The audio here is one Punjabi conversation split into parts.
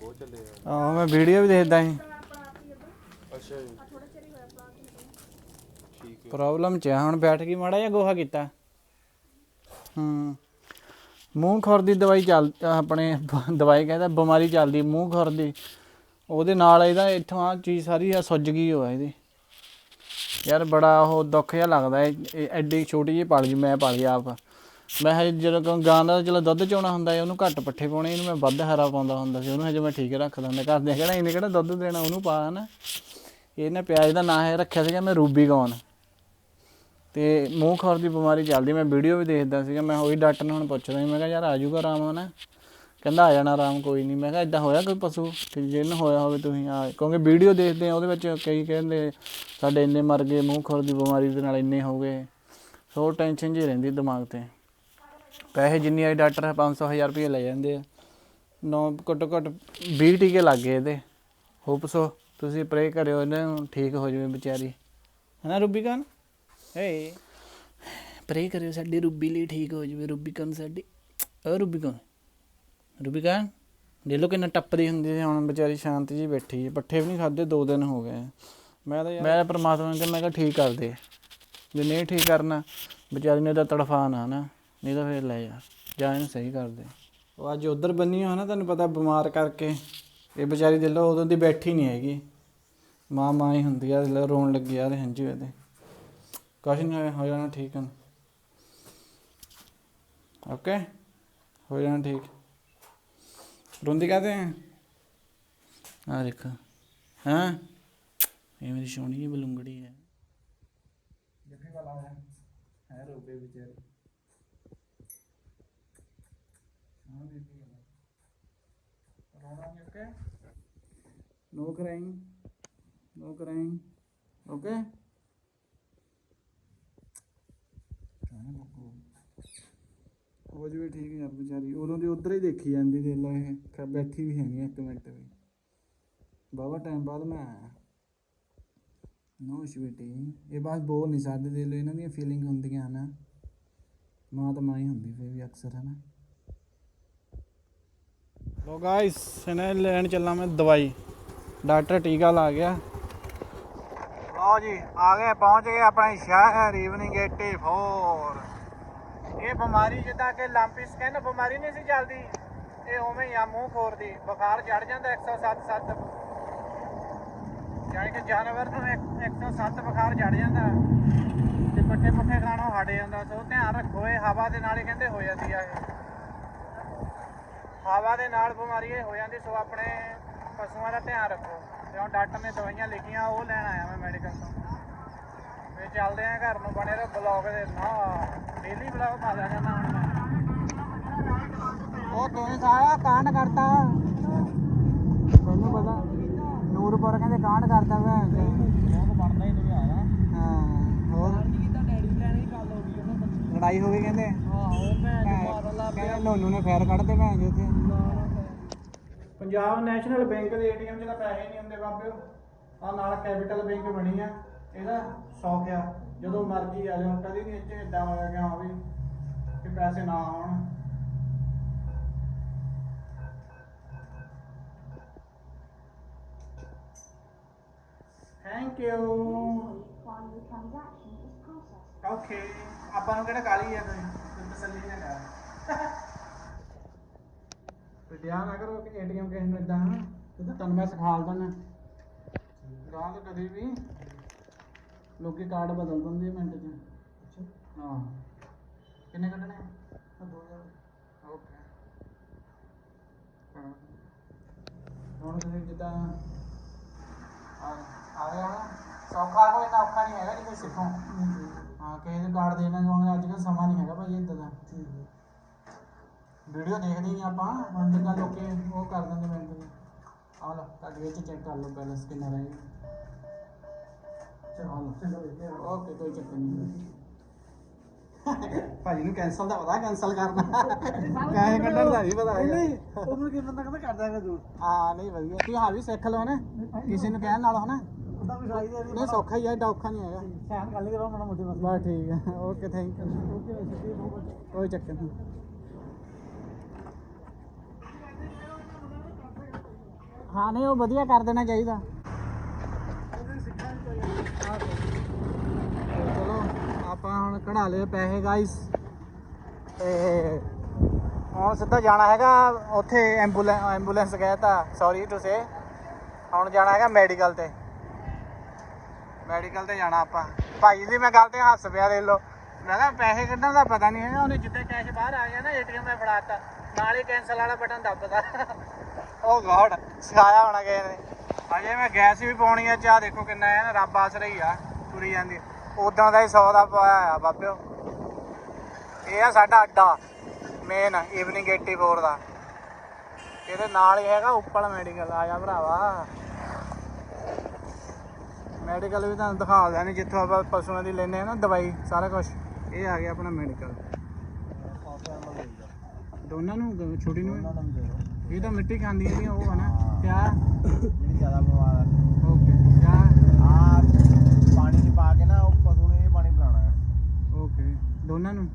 ਬਹੁਤ ਚੱਲੇ ਆ। ਆਹ ਮੈਂ ਵੀਡੀਓ ਵੀ ਦੇਖਦਾ ਸੀ। ਅੱਛਾ ਜੀ। ਠੀਕ ਹੈ ਪ੍ਰੋਬਲਮ ਚ ਆ, ਹੁਣ ਬੈਠ ਕੇ ਮਾੜਾ ਜਿਹਾ ਗੋਹਾ ਕੀਤਾ। ਹੂੰ। ਮੂੰਹ ਖੁਰ ਦੀ ਦਵਾਈ ਚੱਲ ਆਪਣੇ ਦਵਾਈ ਕਹਿੰਦਾ ਬਿਮਾਰੀ ਚੱਲਦੀ ਮੂੰਹ ਖੁਰ ਦੀ। ਉਹਦੇ ਨਾਲ ਇਹਦਾ ਇੱਥੋਂ ਆ ਚੀਜ਼ ਸਾਰੀ ਆ ਸੁੱਜ ਗਈ ਹੋਆ ਇਹਦੀ। ਯਾਰ ਬੜਾ ਉਹ ਦੁੱਖ ਜਿਹਾ ਲੱਗਦਾ ਇਹ ਐਡੀ ਛੋਟੀ ਜਿਹੀ ਪਲ ਗਈ ਮੈਂ ਪਲ ਗਿਆ ਆਪ। ਮੈਂ ਹਜੇ ਜਦੋਂ ਕੋਈ ਗਾਂ ਦਾ ਚਲੋ ਦੁੱਧ ਚੋਣਾ ਹੁੰਦਾ ਹੈ, ਉਹਨੂੰ ਘੱਟ ਪੱਠੇ ਪਾਉਣੇ, ਇਹਨੂੰ ਮੈਂ ਵੱਧ ਹਰਾ ਪਾਉਂਦਾ ਹੁੰਦਾ ਸੀ, ਉਹਨੂੰ ਹਜੇ ਮੈਂ ਠੀਕ ਰੱਖਦਾ ਹੁੰਦਾ ਘਰ ਦੇ ਕਿਹੜਾ ਇਹਨੇ ਕਿਹੜਾ ਦੁੱਧ ਦੇਣਾ, ਉਹਨੂੰ ਪਾ ਨਾ ਇਹਨੇ ਪਿਆਜ਼ ਦਾ ਨਾਂ ਹੈ ਰੱਖਿਆ ਸੀਗਾ, ਮੈਂ ਰੂਬੀ ਗੌਨ ਤੇ ਮੂੰਹ ਖੋਰ ਦੀ ਬਿਮਾਰੀ ਚੱਲਦੀ, ਮੈਂ ਵੀਡੀਓ ਵੀ ਦੇਖਦਾ ਸੀਗਾ, ਮੈਂ ਉਹੀ ਡਾਕਟਰ ਨੂੰ ਹੁਣ ਪੁੱਛਦਾ ਸੀ, ਮੈਂ ਕਿਹਾ, ਯਾਰ ਆ ਜਾਊਗਾ ਆਰਾਮ ਨਾ ਕਹਿੰਦਾ, ਆ ਜਾਣਾ ਆਰਾਮ, ਕੋਈ ਨਹੀਂ। ਮੈਂ ਕਿਹਾ ਇਦਾਂ ਹੋਇਆ ਕੋਈ ਪਸ਼ੂ? ਕਿ ਜਿਹਨੂੰ ਹੋਇਆ ਹੋਵੇ ਤੁਸੀਂ, ਆ ਕਿਉਂਕਿ ਵੀਡੀਓ ਦੇਖਦੇ ਆ, ਉਹਦੇ ਵਿੱਚ ਕਈ ਕਹਿੰਦੇ, ਸਾਡੇ ਇੰਨੇ ਮਰ ਗਏ, ਮੂੰਹ ਖੋਰ ਦੀ ਬਿਮਾਰੀ ਦੇ ਨਾਲ ਇੰਨੇ ਹੋ ਗਏ। ਸੋ ਟੈਨਸ਼ਨ ਜੀ ਰਹਿੰਦੀ ਦਿਮਾਗ ਤੇ। ਪੈਸੇ ਜਿੰਨੀ ਆਈ ਡਾਕਟਰ 500 1000 ਰੁਪਏ ਲੈ ਜਾਂਦੇ ਆ। ਨੌ ਘੱਟੋ ਘੱਟ 20 ਟੀਕੇ ਲੱਗ ਗਏ ਇਹਦੇ। ਹੋਪ ਸੋ ਤੁਸੀਂ ਪ੍ਰੇ ਕਰਿਓ ਇਹਨਾਂ ਨੂੰ ਠੀਕ ਹੋ ਜਾਵੇ ਵਿਚਾਰੀ। ਹਨਾ ਰੂਬੀਕਨ? ਏ ਪ੍ਰੇ ਕਰਿਓ ਸਾਡੀ ਰੂਬੀ ਲਈ ਠੀਕ ਹੋ ਜਾਵੇ ਰੂਬੀਕਨ ਸਾਡੀ। ਓ ਰੂਬੀਕਨ। ਰੂਬੀਕਨ ਦੇ ਲੋ ਕਿੰਨਾ ਟੱਪਦੀ ਹੁੰਦੀ ਸੀ ਹੁਣ ਵਿਚਾਰੀ ਸ਼ਾਂਤ ਜੀ ਬੈਠੀ ਹੈ ਪੱਠੇ ਵੀ ਨਹੀਂ ਖਾਦੇ 2 ਦਿਨ ਹੋ ਗਏ ਮੈਂ ਤਾਂ ਮੈਂ ਪਰਮਾਤਮਾ ਨੂੰ ਕਿਹਾ ਮੈਂ ਕਿਹਾ ਠੀਕ ਕਰ ਦੇ। ਜੇ ਨਹੀਂ ਠੀਕ ਕਰਨਾ ਵਿਚਾਰੀ ਨੇ ਤਾਂ ਤੜਫਾ ਨਾ ਨਾ। ਨਹੀਂ ਤਾਂ ਫੇਰ ਲੈ ਜਾ ਜਾਂ ਇਹਨੂੰ ਸਹੀ ਕਰ ਦੇ। ਉਹ ਅੱਜ ਉਧਰ ਬੰਨੀ ਹੋ ਨਾ ਤੁਹਾਨੂੰ ਪਤਾ ਬਿਮਾਰ ਕਰਕੇ। ਇਹ ਵਿਚਾਰੀ ਦੇ ਲੋ ਉਦੋਂ ਦੀ ਬੈਠੀ ਨਹੀਂ ਹੈਗੀ। ਮਾਂ ਮਾਂ ਹੀ ਹੁੰਦੀ ਆ ਦਿਲੋਂ ਰੋਣ ਲੱਗੀ ਆ ਤੇ ਹੰਝੂ ਇਹਦੇ। ਕੁਛ ਨਹੀਂ ਹੋਇਆ, ਹੋ ਜਾਣਾ ਠੀਕ ਹੈ ਓਕੇ ਹੋ ਜਾਣਾ ਠੀਕ। ਰੋਂਦੀ ਕਾਹਤੇ ਹੈ ਆ ਦੇਖ। ਹਾਂ? ਇਹ ਮੇਰੀ ਸੋਹਣੀ ਬਲੂੰਗੜੀ ਹੈ। ਜੱਫੀ ਵਾਲਾ ਹੈ ਹੈ ਰੋਬੇ ਵਿਚਾਰੀ ਹਾਂ ਬੀਬੀ ਰੋਣਾ ਨਹੀਂ ਓਕੇ ਨੋ ਕਰਾਈਂਗ ਨੋ ਹੋ ਜਵੇ ਠੀਕ ਯਾਰ ਵਿਚਾਰੀ ਉਦੋਂ ਦੀ ਉਧਰ ਹੀ ਦੇਖੀ ਜਾਂਦੀ ਦੇ ਲੋ ਇਹ। ਬੈਠੀ ਵੀ ਹੈ ਨਹੀਂ ਇੱਕ ਮਿੰਟ ਵੀ। ਬਾਬਾ ਟਾਈਮ ਬਾਅਦ ਮੈਂ ਆਇਆ। ਨੋ ਸ਼ਵੀਟੀ ਇਹ ਬਾਤ ਬੋਲ ਨਹੀਂ ਸਕਦੇ। ਦੇ ਲੋ ਇਹਨਾਂ ਦੀਆਂ ਫੀਲਿੰਗ ਹੁੰਦੀਆਂ ਹਨ। ਮਾਂ ਤਾਂ ਮਾਂ ਹੀ ਹੁੰਦੀ ਫੇਰ ਵੀ ਅਕਸਰ, ਹੈ ਨਾ? ਲੋ ਗਾਇਸ ਇਹਨੇ ਲੈਣ ਚੱਲਾਂ ਮੈਂ ਦਵਾਈ। ਡਾਕਟਰ ਟੀਕਾ ਲਾ ਗਿਆ। ਲਓ ਜੀ, ਆ ਗਏ, ਪਹੁੰਚ ਗਏ ਆਪਣੇ ਸ਼ਹਿਰ ਈਵਨਿੰਗ 84 ਇਹ ਬਿਮਾਰੀ ਜਿੱਦਾਂ ਕਿ ਲਾਂਪੀ ਸਕਿਨ ਬਿਮਾਰੀ ਨਹੀਂ ਸੀ ਚੱਲਦੀ। ਇਹ ਉਵੇਂ ਆ, ਮੂੰਹ ਖੋਰ ਬੁਖਾਰ ਚੜ ਜਾਂਦਾ 107 7 ਕਿ ਜਾਨਵਰ ਨੂੰ 107 ਬੁਖਾਰ ਚੜ ਜਾਂਦਾ। ਤੇ ਪੱਠੇ ਪੁੱਠੇ ਖਾਣੋਂ ਹਟ ਜਾਂਦਾ। ਸੋ ਧਿਆਨ ਰੱਖੋ, ਇਹ ਹਵਾ ਦੇ ਨਾਲ ਹੀ ਕਹਿੰਦੇ ਹੋ ਜਾਂਦੀ ਆ ਇਹ। ਹਵਾ ਦੇ ਨਾਲ ਬਿਮਾਰੀ ਇਹ ਹੋ ਜਾਂਦੀ ਸੋ ਆਪਣੇ ਪਸ਼ੂਆਂ ਦਾ ਧਿਆਨ ਰੱਖੋ। ਤੇ ਹੁਣ ਡਾਕਟਰ ਨੇ ਦਵਾਈਆਂ ਲਿਖੀਆਂ ਉਹ ਲੈਣ ਆਇਆ ਮੈਂ ਮੈਡੀਕਲ ਤੋਂ। ਫੇ ਚੱਲਦੇ ਆ ਘਰ ਨੂੰ ਬਣੇ ਰਹੋ ਬਲੌਗ ਦੇ ਨਾ ਡੇਲੀ ਬਲੌਗ ਪਾ ਹੁਣ ਮੈਂ। ਉਹ ਤੁਸੀਂ ਸਾਰਾ ਕਾਂਡ ਕਰਤਾ। ਮੈਨੂੰ ਪਤਾ ਨੂਰਪੁਰ ਕਹਿੰਦੇ ਕਾਂਡ ਬਹੁਤ ਬਣਦਾ ਹੀ ਨਹੀਂ ਆਇਆ ਹਾਂ ਹੋਰ? ਲੜਾਈ ਹੋ ਗਈ ਕਹਿੰਦੇ? ਆਹੋ ਮੈਂ ਕਹਿੰਦੇ ਨੋਨੂ ਨੇ ਫੈਰ ਕੱਢਦੇ ਮੈਂ ਜੇ ਤੇ ਪੰਜਾਬ ਨੈਸ਼ਨਲ ਬੈਂਕ ਦੇ ਏਟੀਐਮ 'ਚ ਤਾਂ ਪੈਸੇ ਨਹੀਂ ਹੁੰਦੇ ਬਾਬਿਓ ਆ ਨਾਲ ਕੈਪੀਟਲ ਬੈਂਕ ਬਣੀ ਆ। ਇਹਦਾ ਸੌਖ ਆ। ਜਦੋਂ ਮਰਜ਼ੀ ਆ ਜਾਓ। ਕਦੀ ਨਹੀਂ ਇੱਥੇ ਇਦਾਂ ਹੋਇਆ ਕਿ ਹਾਂ ਕਿ ਪੈਸੇ ਨਾ ਆਉਣ। ਥੈਂਕ ਯੂ ਓਕੇ ਆਪਾਂ ਨੂੰ ਕਿਹੜਾ ਕਾਲੀ ਆ ਕੋਈ ਤਸੱਲੀ ਨਾ ਧਿਆਨ ਨਾ ਕਰੋ ਕਿ ਏਟੀਐਮ ਕਿਸੇ ਨੂੰ ਇਦਾਂ ਤੇ ਤੁਹਾਨੂੰ ਮੈਂ ਸਿਖਾਲ ਦਣਾ ਗਾਂ ਤੋਂ ਕਦੇ ਵੀ ਲੋਕੀ ਕਾਰਡ ਬਦਲ ਦਿੰਦੇ ਆ ਮਿੰਟ 'ਚ। ਹਾਂ। ਕਿੰਨੇ ਕੱਢਣੇ ਆ? 2000 ਓਕੇ। ਹਾਂ। ਹੁਣ ਤੁਸੀਂ ਜਿੱਦਾਂ ਆ ਆ ਗਿਆ ਨਾ ਸੌਖਾ ਕੋਈ ਨਾ ਔਖਾ ਨਹੀਂ ਹੈਗਾ ਜੀ ਕੋਈ ਸਿੱਖੋ ਹਾਂ ਕਿਸੇ ਦੇ ਕਾਰਡ ਦੇਣਾ ਹੁਣ ਅੱਜ ਕੱਲ੍ਹ ਸਮਾਂ ਨਹੀਂ ਹੈਗਾ ਭਾਈ ਇਦਾਂ ਦਾ। ਵੀਡੀਓ ਦੇਖਦੇ ਹੀ ਆਪਾਂ ਹੁਣ ਜਿੱਦਾਂ ਲੋਕੀ ਉਹ ਕਰ ਦਿੰਦੇ ਮਿੰਟ ਵਿੱਚ ਆ ਲਓ ਤੁਹਾਡੇ ਵਿੱਚ ਚੈੱਕ ਕਰ ਲਓ ਬੈਲੈਂਸ ਕਿੰਨਾ ਰਹਿ ਚਲੋ ਚਲੋ ਓਕੇ ਕੋਈ ਚੱਕਰ ਨਹੀਂ। ਭਾਜੀ ਨੂੰ ਕੈਨਸਲ ਦਾ ਪਤਾ ਕੈਨਸਲ ਕਰਨਾ। ਕਾਹੇ ਕੱਢਣ ਦਾ ਨਹੀਂ ਪਤਾ ਨਹੀਂ ਉਹਨੂੰ ਕੀ ਬੰਦਾ ਕਹਿੰਦਾ ਕਰਦਾ ਹੈ ਤੂੰ ਹਾਂ ਨਹੀਂ ਵਧੀਆ। ਤੁਸੀਂ ਹਾਂ ਵੀ ਸਿੱਖ ਲਓ ਨਾ। ਕਿਸੇ ਨੂੰ ਕਹਿਣ ਨਾਲ ਹਨਾ। ਨਹੀਂ ਸੌਖਾ ਹੀ ਆ ਏਡਾ ਔਖਾ ਨਹੀਂ ਹੈਗਾ। ਸਹਿਨ ਕਰ ਲਈ ਕਰੋ ਮੋਟੇ ਬਸ। ਠੀਕ ਹੈ ਓਕੇ ਥੈਂਕ ਯੂ ਕੋਈ ਚੱਕਰ ਨਹੀਂ। ਹਾਂ, ਨਹੀਂ, ਉਹ ਵਧੀਆ ਕਰ ਦੇਣਾ ਚਾਹੀਦਾ। ਤੇ ਚਲੋ, ਆਪਾਂ ਹੁਣ ਕਢਾ ਲਏ ਪੈਸੇ ਗਾਇਸ ਤੇ ਹੁਣ ਸਿੱਧਾ ਜਾਣਾ ਹੈਗਾ, ਉੱਥੇ ਐਂਬੂਲੈਂਸ ਐਂਬੂਲੈਂਸ ਕਹਿਤਾ ਸੌਰੀ ਟੂ ਸੇ ਹੁਣ ਜਾਣਾ ਹੈਗਾ ਮੈਡੀਕਲ ਤੇ। ਮੈਡੀਕਲ ਤੇ ਜਾਣਾ ਆਪਾਂ। ਭਾਈ ਜੀ, ਮੈਂ ਗੱਲ ਤੇ ਹੱਸ ਪਿਆ ਦੇ ਲੋ ਮੈਂ ਕਿਹਾ, ਪੈਸੇ ਕੱਢਣ ਦਾ ਪਤਾ ਨਹੀਂ ਹੈਗਾ, ਉਹਨੇ ਜਿੱਥੇ ਕੈਸ਼ ਬਾਹਰ ਆ ਗਿਆ ਨਾ, ਏਟੀਐਮ ਮੈਂ ਫੜਾਤਾ। ਨਾਲ ਹੀ ਕੈਂਸਲ ਵਾਲਾ ਬਟਨ ਦੱਬਦਾ ਓ ਗੋਡ, ਸਿਖਾਇਆ ਹੋਣਾ ਕਿਸੇ ਨੇ। ਅਜੇ ਮੈਂ ਗੈਸ ਵੀ ਪਾਉਣੀ ਆ, ਚਾਹ ਦੇਖੋ ਕਿੰਨਾ ਹੈ ਨਾ, ਰੱਬ ਆਸਰਾ ਹੀ ਆ, ਤੁਰੀ ਜਾਂਦੀ। ਉਦਾਂ ਦਾ ਹੀ 100 ਦਾ ਪਾਇਆ ਆ ਬਾਬਿਓ। ਇਹ ਆ ਸਾਡਾ ਅੱਡਾ ਮੇਨ ਈਵਨਿੰਗ 84 ਦਾ। ਇਹਦੇ ਨਾਲ ਹੀ ਹੈਗਾ ਉੱਪਲ ਮੈਡੀਕਲ ਆ ਜਾ ਭਰਾਵਾ। ਮੈਡੀਕਲ ਵੀ ਤੁਹਾਨੂੰ ਦਿਖਾ ਦਿਆਂ ਜਿੱਥੋਂ ਆਪਾਂ ਪਸ਼ੂਆਂ ਦੀ ਲੈਨੇ ਆ ਨਾ ਦਵਾਈ, ਸਾਰਾ ਕੁਝ ਇਹ ਆ ਗਿਆ ਆਪਣਾ ਮੈਡੀਕਲ ਦੋਨਾਂ ਨੂੰ, ਛੋਟੀ ਨੂੰ ਇਹ ਤਾਂ ਮਿੱਟੀ ਖਾਂਦੀ ਹੈ ਉਹ ਹਨਾ ਕਿਆ ਜਿਹੜੀ ਜ਼ਿਆਦਾ ਬਿਮਾਰ ਓਕੇ ਕਿਆ ਆ ਪਾਣੀ ਚ ਪਾ ਕੇ ਨਾ ਉਹ ਪਸ਼ੂ ਨੂੰ ਇਹ ਪਾਣੀ ਪਿਲਾਉਣਾ ਹੈ। ਓਕੇ ਦੋਨਾਂ ਨੂੰ?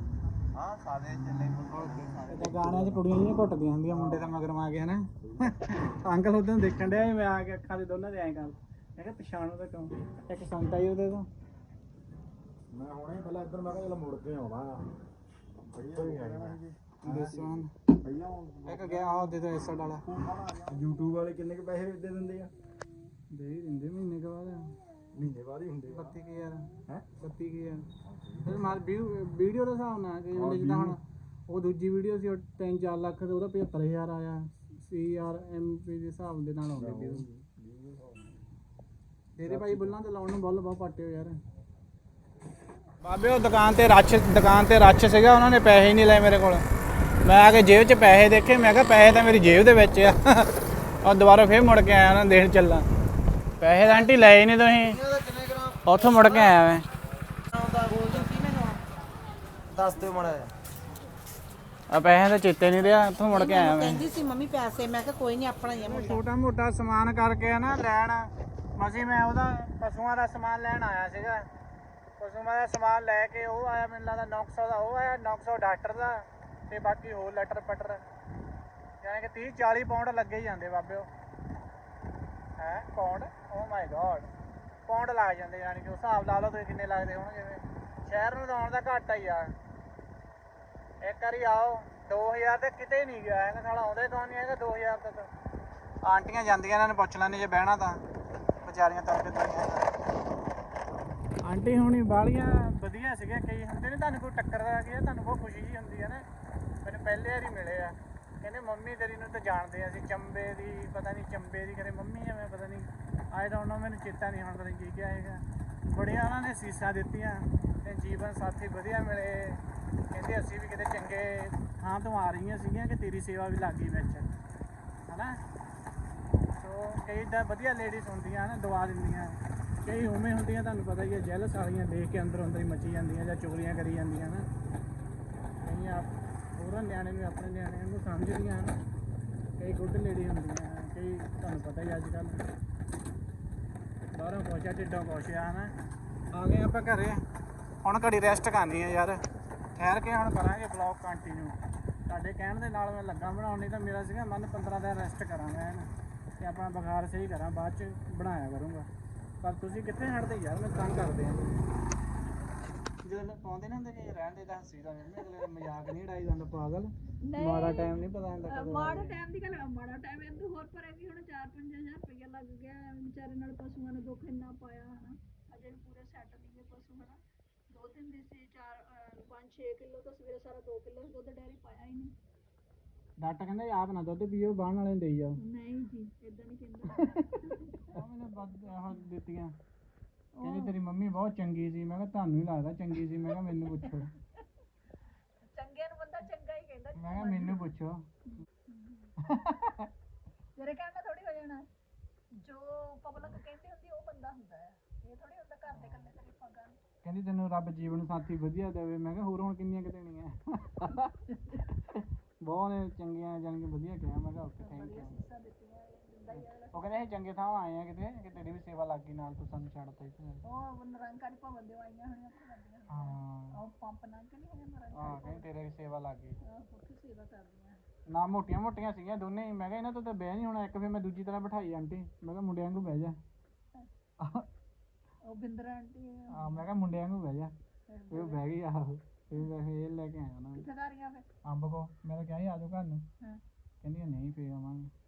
ਹਾਂ ਸਾਦੇ ਚੱਲੇ ਤੇ ਗਾਣਿਆਂ 'ਚ ਕੁੜੀਆਂ ਜਿਹੀਆਂ ਘੁੱਟਦੀਆਂ ਹੁੰਦੀਆਂ ਮੁੰਡੇ ਤਾਂ ਮਗਰ ਮਾ ਕੇ ਹਨਾ। ਅੰਕਲ ਉਦੋਂ ਦੇਖਣ ਡਿਆ ਮੈਂ ਆ ਕੇ ਅੱਖਾਂ ਦੇ ਦੋਨਾਂ ਦੇ ਐਂ ਕਰ। ਮੈਂ ਕਿਹਾ ਪਛਾਣੋ ਤਾਂ ਕਿਉਂ? ਇੱਕ ਸੰਤ ਆਈ ਉਹਦੇ ਤੋਂ। ਮੈਂ ਹੁਣੇ ਪਹਿਲਾਂ ਇੱਧਰ ਮੈਂ ਕਿਹਾ ਚਲ ਮੁੜ ਕੇ ਆਉਣਾ। ਭਈਆ ਵੀ ਆਇਆ ਦਿਸ। ਭਈਆ ਇੱਕ ਗਿਆ ਆਹ ਦੇ ਦੋ ਐਸਡ ਵਾਲਾ। YouTube ਵਾਲੇ ਕਿੰਨੇ ਕੁ ਪੈਸੇ ਦੇ ਦਿੰਦੇ ਆ? ਦੇ ਹੀ ਦਿੰਦੇ ਮਹੀਨੇ ਕੁ ਬਾਅਦ। ਮਹੀਨੇ ਬਾਅਦ ਹੀ ਹੁੰਦੇ ਆ। 32000 ਹੈ? 32000 ਫਿਰ ਮਾਰ ਵੀਡੀਓ ਦੇ ਹਿਸਾਬ ਨਾਲ ਕਿ ਉਹਨੇ ਜਿੱਦਾਂ ਹੁਣ ਉਹ ਦੂਜੀ ਵੀਡੀਓ ਸੀ 3-4 ਲੱਖ ਤੇ ਉਹਦਾ 75000 ਆਇਆ। ਸੀਆਰਐਮਪੀ ਦੇ ਹਿਸਾਬ ਦੇ ਨਾਲ ਆਉਂਦੇ ਵੀਊ ਤੇਰੇ ਭਾਈ ਬੁੱਲਾਂ ਤੇ ਲਾਉਣ ਨੂੰ ਬੁੱਲ ਬਹੁਤ ਪਾਟੇ ਹੋ ਯਾਰ। ਬਾਬੇ ਉਹ ਦੁਕਾਨ ਤੇ ਰੱਛ ਦੁਕਾਨ ਤੇ ਰੱਛ ਸੀਗਾ ਉਹਨਾਂ ਨੇ ਪੈਸੇ ਹੀ ਨਹੀਂ ਲਏ ਮੇਰੇ ਕੋਲ। ਮੈਂ ਆ ਕੇ ਜੇਬ 'ਚ ਪੈਸੇ ਦੇਖੇ ਮੈਂ ਕਿਹਾ ਪੈਸੇ ਤਾਂ ਮੇਰੀ ਜੇਬ ਦੇ ਵਿੱਚ ਆ। ਔਰ ਦੁਬਾਰਾ ਫੇਰ ਮੁੜ ਕੇ ਆਇਆ ਨਾ ਦੇਣ ਚੱਲਾਂ ਪੈਸੇ ਤਾਂ ਆਂਟੀ ਲਏ ਹੀ ਨਹੀਂ ਤੁਸੀਂ। ਉੱਥੋਂ ਮੁੜ ਕੇ ਆਇਆ ਮੈਂ। ਦੱਸ ਦਿਓ ਮਾੜਾ ਜਿਹਾ। ਆ ਪੈਸੇ ਤਾਂ ਚੇਤੇ ਨਹੀਂ ਰਿਹਾ ਉੱਥੋਂ ਮੁੜ ਕੇ ਆਇਆ ਮੈਂ। ਕਹਿੰਦੀ ਸੀ ਮੰਮੀ ਪੈਸੇ ਮੈਂ ਕਿਹਾ ਕੋਈ ਨਹੀਂ ਆਪਣਾ ਹੀ ਆ ਮੁੰਡਾ। ਛੋਟਾ ਮੋਟਾ ਸਮਾਨ ਕਰਕੇ ਨਾ ਲੈਣ। ਮਸੀਂ ਮੈਂ ਉਹਦਾ ਪਸ਼ੂਆਂ ਦਾ ਸਮਾਨ ਲੈਣ ਆਇਆ ਸੀਗਾ। ਪਸ਼ੂਆਂ ਦਾ ਸਮਾਨ ਲੈ ਕੇ ਉਹ ਆਇਆ ਮੈਨੂੰ ਲੱਗਦਾ 900 ਦਾ ਉਹ ਆਇਆ 900 ਡਾਕਟਰ ਦਾ। ਤੇ ਬਾਕੀ ਹੋਰ ਲੈਟਰ ਪਟਰ ਯਾਨੀ ਕਿ 30 40 ਪਾਉਂਡ ਲੱਗੇ ਹੀ ਜਾਂਦੇ ਬਾਬਿਓ ਹੈ? Pound oh oh my god pound ਲੱਗ ਜਾਂਦੇ ਯਾਨੀ ਕਿ ਹਿਸਾਬ ਲਾ ਲਓ ਤੁਸੀਂ ਕਿੰਨੇ ਲੱਗਦੇ ਹੋਣਗੇ ਸ਼ਹਿਰ ਨੂੰ ਲਾਉਣ ਦਾ ਘੱਟ ਹੀ ਆ। ਇੱਕ ਵਾਰੀ ਆਓ 2000 ਤੇ ਕਿਤੇ ਨਹੀਂ ਗਿਆ। ਹੈਗਾ ਸਾਲਾ ਆਉਂਦਾ ਕੌਣ ਨਹੀਂ ਹੈਗਾ 2000 ਤੱਕ। ਆਂਟੀਆਂ ਜਾਂਦੀਆਂ ਇਹਨਾਂ ਨੂੰ ਪੁੱਛ ਲੈਣੇ ਜੇ ਬਹਿਣਾ ਤਾਂ। ਵਿਚਾਰੀਆਂ ਤੜਕੇ ਤੋਂ ਆਂਟੀ ਹੁਣੀ ਬਾਲੀਆਂ ਵਧੀਆ ਸੀਗੇ ਕਈ ਹੁੰਦੇ ਨੇ, ਤੁਹਾਨੂੰ ਕੋਈ ਟੱਕਰ ਦਾ ਗਿਆ ਤੁਹਾਨੂੰ ਬਹੁਤ ਖੁਸ਼ੀ ਜੀ ਹੁੰਦੀ ਹੈ ਨਾ। ਪਹਿਲੇ ਵਾਰੀ ਮਿਲੇ ਆ। ਕਹਿੰਦੇ, ਮੰਮੀ, ਤੇਰੀ ਨੂੰ ਤਾਂ ਜਾਣਦੇ ਆ ਅਸੀਂ। ਚੰਬੇ ਦੀ, ਪਤਾ ਨਹੀਂ, ਚੰਬੇ ਦੀ ਕਰੇ ਮੰਮੀ, ਐਵੇਂ ਪਤਾ ਨਹੀਂ ਆਈ ਡੋਨਟ ਨੋ ਮੈਨੂੰ ਚੇਤਾ ਨਹੀਂ ਹੁਣ ਪਤਾ ਨਹੀਂ ਕੀ ਕਿਹਾ ਹੈਗਾ। ਬੜੀਆਂ ਉਹਨਾਂ ਨੇ ਸੀਸਾਂ ਦਿੱਤੀਆਂ ਤੇ ਜੀਵਨ ਸਾਥੀ ਵਧੀਆ ਮਿਲੇ। ਕਹਿੰਦੇ, ਅਸੀਂ ਵੀ ਕਿਤੇ ਚੰਗੇ ਥਾਂ ਤੋਂ ਆ ਰਹੀਆਂ ਸੀਗੀਆਂ ਕਿ ਤੇਰੀ ਸੇਵਾ ਵੀ ਲੱਗ ਗਈ ਵਿੱਚ। ਹਨਾ? ਸੋ, ਕਈ ਤਾਂ ਵਧੀਆ ਲੇਡੀਜ਼ ਹੁੰਦੀਆਂ ਨਾ ਦਵਾ ਦਿੰਦੀਆਂ। ਕਈ ਉਵੇਂ ਹੁੰਦੀਆਂ, ਤੁਹਾਨੂੰ ਪਤਾ ਹੀ ਹੈ ਜੈਲਸ ਵਾਲੀਆਂ ਦੇਖ ਕੇ ਅੰਦਰ ਅੰਦਰ ਹੀ ਮੱਚੀ ਜਾਂਦੀਆਂ ਜਾਂ ਚੋਰੀਆਂ ਕਰੀ ਜਾਂਦੀਆਂ ਨਾ ਕਈ ਆਪ ਹੋਰਾਂ ਨਿਆਣੇ ਵੀ ਆਪਣੇ ਨਿਆਣਿਆਂ ਨੂੰ ਸਮਝਦੀਆਂ ਹਨ। ਕਈ ਗੁੱਡ ਲੇਡੀ ਹੁੰਦੀਆਂ ਕਈ ਤੁਹਾਨੂੰ ਪਤਾ ਹੀ ਅੱਜ ਕੱਲ੍ਹ ਬਾਹਰੋਂ ਪਹੁੰਚਿਆ ਢਿੱਡੋਂ ਪਹੁੰਚਿਆ ਹਨਾ? ਆ ਗਏ ਆਪਾਂ ਘਰੇ। ਹੁਣ ਘੜੀ ਰੈਸਟ ਕਰਨੀ ਹੈ ਯਾਰ। ਠਹਿਰ ਕੇ ਹੁਣ ਕਰਾਂਗੇ ਬਲੌਗ ਕੰਟੀਨਿਊ ਤੁਹਾਡੇ ਕਹਿਣ ਦੇ ਨਾਲ ਮੈਂ ਲੱਗਾ ਬਣਾਉਣ, ਨਹੀਂ ਤਾਂ ਮੇਰਾ ਸੀਗਾ ਮਨ 15 ਦਿਨ ਰੈਸਟ ਕਰਾਂਗਾ ਐਨ ਤੇ ਆਪਣਾ ਬੁਖਾਰ ਸਹੀ ਕਰਾਂ, ਬਾਅਦ ਚ ਬਣਾਇਆ ਕਰੂੰਗਾ। ਪਰ ਤੁਸੀਂ ਕਿੱਥੇ ਹਟਦੇ ਯਾਰ? ਮੈਂ ਤੰਗ ਕਰਦੇ ਆ। ਜਦੋਂ ਪਾਉਂਦੇ ਨਾ ਹੁੰਦੇ ਕਿ ਰਹਿਣ ਦੇ ਤਾਂ ਹੱਸੀ ਦਾ ਮੈਂ ਅਗਲੇ ਦਾ ਮਜ਼ਾਕ ਨਹੀਂ ਉਡਾਈ ਜਾਂਦਾ ਪਾਗਲ। ਮਾੜਾ ਟਾਈਮ ਨਹੀਂ ਪਤਾ ਹੁੰਦਾ ਕਦੋਂ ਮਾੜਾ ਟਾਈਮ ਦੀ ਗੱਲ ਮਾੜਾ ਟਾਈਮ ਇਹਨੂੰ ਹੋਰ ਪਰ ਵੀ ਹੁਣ 4-5000 ਰੁਪਇਆ ਲੱਗ ਗਿਆ ਐਵੇਂ ਵਿਚਾਰੇ ਨਾਲ ਪਸ਼ੂਆਂ ਨੇ ਦੁੱਖ ਇੰਨਾ ਪਾਇਆ ਹਨਾ। ਅਜੇ ਵੀ ਪੂਰੇ ਸੈੱਟ ਨਹੀਂ ਗਏ ਪਸ਼ੂ ਹਨਾ। ਦੋ ਦਿਨ ਦੀ ਸੀ 4 5-6 ਕਿਲੋ ਤਾਂ ਸਵੇਰੇ ਸਾਰਾ 2 ਕਿਲੋ ਦੁੱਧ ਡੈਰੀ ਪਾਇਆ ਹੀ ਨਹੀਂ। ਡਾਕਟਰ ਕਹਿੰਦਾ ਆਪ ਨਾ ਦੁੱਧ ਪੀਓ ਬਾਹਣ ਵਾਲੇ ਨੂੰ ਦੇਈ ਜਾਓ। ਨਹੀਂ ਜੀ ਇਦਾਂ ਨਹੀਂ ਕਹਿੰਦਾ। ਉਹ ਮੈਨੂੰ ਵੱਧ ਆਹ ਦਿੱਤੀਆਂ। ਕਹਿੰਦੀ ਤੇਰੀ ਮੰਮੀ ਬਹੁਤ ਚੰਗੀ ਸੀ ਮੈਂ ਕਿਹਾ ਤੁਹਾਨੂੰ ਹੀ ਲੱਗਦਾ ਚੰਗੀ ਸੀ ਮੈਂ ਕਿਹਾ ਮੈਨੂੰ ਪੁੱਛੋ। ਚੰਗੇ ਨੂੰ ਬੰਦਾ ਚੰਗਾ ਹੀ ਕਹਿੰਦਾ ਮੈਂ ਕਿਹਾ ਮੈਨੂੰ ਪੁੱਛੋ। ਤੇਰੇ ਕਹਿਣ ਨਾਲ ਥੋੜੀ ਹੋ ਜਾਣਾ। ਜੋ ਪਬਲਿਕ ਕਹਿੰਦੀ ਹੁੰਦੀ ਉਹ ਬੰਦਾ ਹੁੰਦਾ ਹੈ। ਇਹ ਥੋੜੀ ਹੁੰਦਾ ਘਰ ਦੇ ਇਕੱਲੇ ਤਾਰੀਫਾਂ ਕਰਨ ਕਹਿੰਦੀ ਤੈਨੂੰ ਰੱਬ ਜੀਵਨ ਸਾਥੀ ਵਧੀਆ ਦੇਵੇ ਮੈਂ ਕਿਹਾ ਹੋਰ ਹੁਣ ਕਿੰਨੀਆਂ ਕਿ ਦੇਣੀਆਂ? ਬਹੁਤ ਨੇ ਚੰਗੀਆਂ ਜਾਨ ਕੇ ਵਧੀਆ ਕਿਹਾ ਮੈਂ ਕਿਹਾ ਓਕੇ ਥੈਂਕ ਯੂ ਸੀਸਾਂ ਦਿੱਤੀਆਂ। ਉਹ ਕਹਿੰਦੇ ਅਸੀਂ ਚੰਗੇ ਥਾਂ ਆਏ ਆ ਕਿਤੇ ਕਿ ਤੇਰੀ ਵੀ ਸੇਵਾ ਲੱਗ ਗਈ ਨਾਲ ਤੂੰ ਸਾਨੂੰ ਛੱਡਤਾ ਇੱਥੇ। ਉਹ ਨਿਰੰਕਾਰੀ ਭਵਨ ਦੇ ਆਈਆਂ ਹੋਣੀਆਂ ਹਾਂ। ਉਹ ਪੰਪ ਨਾਲ ਕਿ ਨਹੀਂ ਹੈਗਾ ਨਿਰੰਕਾਰੀ ਹਾਂ ਕਹਿੰਦੀ ਤੇਰੇ ਵੀ ਸੇਵਾ ਲੱਗ ਗਈ। ਉੱਥੇ ਸੇਵਾ ਕਰਦੀਆਂ। ਨਾ ਮੋਟੀਆਂ ਮੋਟੀਆਂ ਸੀਗੀਆਂ ਦੋਨੇ ਹੀ। ਮੈਂ ਕਿਹਾ ਇਹਨਾਂ ਤੋਂ ਤਾਂ ਬਹਿ ਨਹੀਂ ਹੋਣਾ ਇੱਕ ਫਿਰ ਮੈਂ ਦੂਜੀ ਤਰ੍ਹਾਂ ਬਿਠਾਈ ਆਂਟੀ। ਮੈਂ ਕਿਹਾ ਮੁੰਡਿਆਂ ਵਾਂਗੂ ਬਹਿ ਜਾ। ਉਹ ਬਿੰਦਰ ਆਂਟੀ ਆ। ਮੈਂ ਕਿਹਾ ਮੁੰਡਿਆਂ ਵਾਂਗੂ ਬਹਿ ਜਾ। ਉਹ ਬਹਿ ਗਈ ਆਹੋ। ਇਹ ਲੈ ਕੇ ਆਇਆ ਨੂੰ। ਕਿੱਥੇ ਧਾਰੀਆਂ ਫਿਰ? ਅੰਬ ਕੋ। ਮੈਂ ਤਾਂ ਕਿਹਾ ਸੀ ਆ ਜਾਓ ਘਰ ਨੂੰ। ਹਾਂ। ਕਹਿੰਦੀ ਨਹੀਂ ਫੇਰ ਆਵਾਂਗੇ।